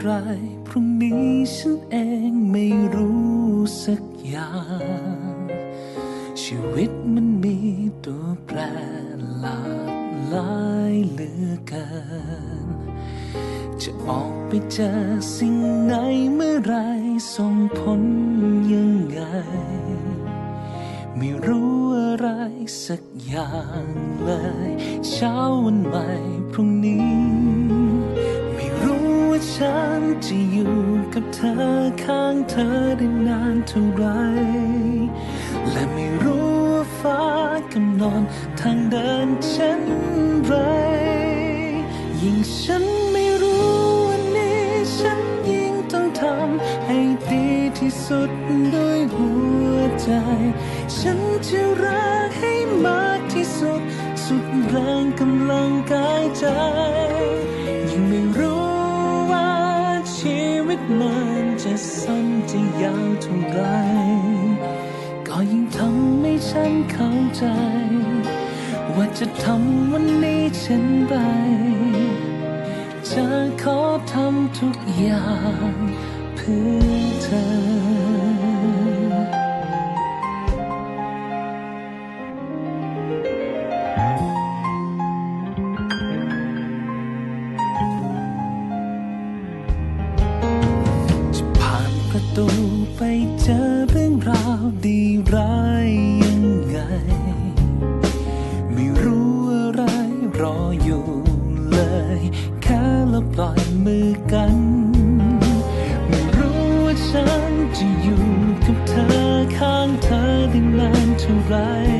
ไรพรุ่งนี้ฉันเองไม่รู้สักอย่าง ชีวิตมันมีตัวแปรหลากหลายเหลือเกิน จะออกไปเจอสิ่งไหนเมื่อไรส่งผลยังไง ไม่รู้อะไรสักอย่างเลย เช้าวันใหม่พรุ่งนี้ ฉันจะอยู่กับเธอข้างเธอได้นานเท่าไร และไม่รู้ว่าฟ้ากำหนดทางเดินเช่นไร ยิ่งฉันไม่รู้วันนี้ฉันยิ่งต้องทำให้ดีที่สุดด้วยหัวใจ ฉันจะรักให้มากที่สุด สุดแรงกำลังกายใจ มันจะสั้นจะยาวเท่าไรก็ยิ่งทำให้ฉันเข้าใจ ว่าจะทำวันนี้เช่นไรจะขอทำทุกอย่างเพื่อเธอ ไปเจอเรื่องราวดีร้ายยังไง ไม่รู้อะไรรออยู่เลย แค่เราปล่อยมือกัน ไม่รู้ว่าฉันจะอยู่กับเธอข้างเธอได้นานเท่าไหร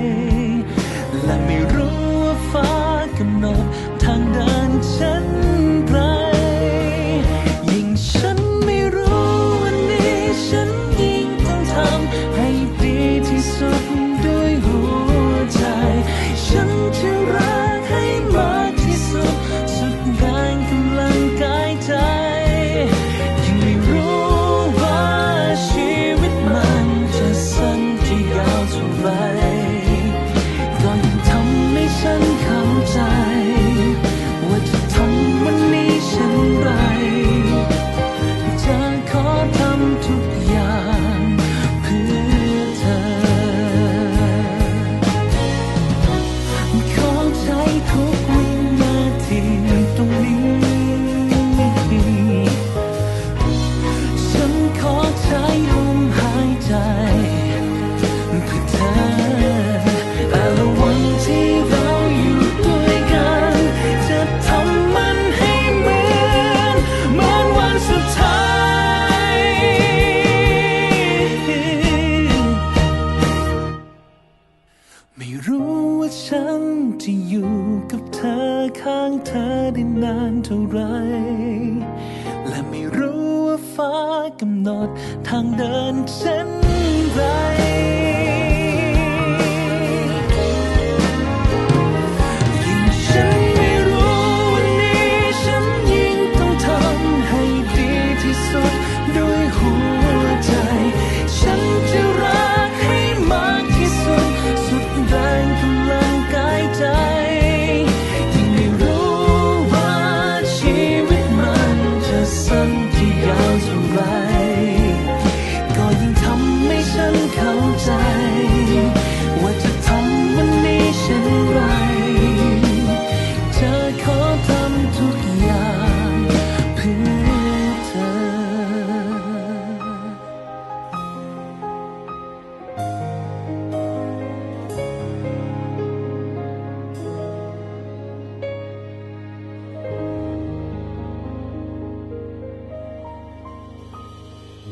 ว่าฉันจะอยู่กับเธอข้างเธอได้นานเท่าไร และไม่รู้ว่าฟ้ากำหนดทางเดินเช่นไร